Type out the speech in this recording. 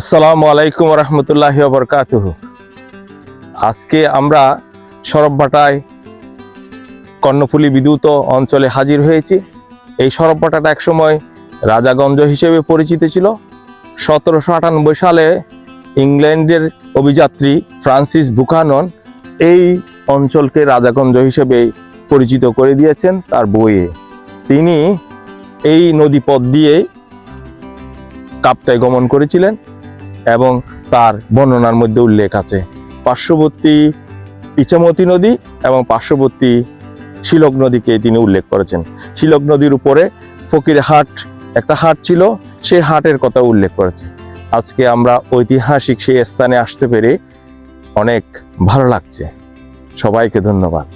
আসসালামু আলাইকুম রহমতুল্লাহ বরকাতুহ আজকে আমরা সরববাটায় কর্ণফুলী বিদ্যুৎ অঞ্চলে হাজির হয়েছি। এই সরববাটাটা একসময় রাজাগঞ্জ হিসেবে পরিচিত ছিল। সতেরোশো আটানব্বই সালে ইংল্যান্ডের অভিযাত্রী ফ্রান্সিস বুকানন এই অঞ্চলকে রাজাগঞ্জ হিসেবে পরিচিত করে দিয়েছেন তার বইয়ে। তিনি এই নদীপথ দিয়ে কাপ্তায় গমন করেছিলেন। এবং তার বর্ণনার মধ্যে উল্লেখ আছে। পার্শ্ববর্তী ইচামতি নদী এবং পার্শ্ববর্তী শিলক নদীকে তিনি উল্লেখ করেছেন। শিলক নদীর উপরে ফকির হাট, একটা হাট ছিল সেই হাটের কথা উল্লেখ করেছে। আজকে আমরা ঐতিহাসিক সেই স্থানে আসতে পেরে অনেক ভালো লাগছে। সবাইকে ধন্যবাদ।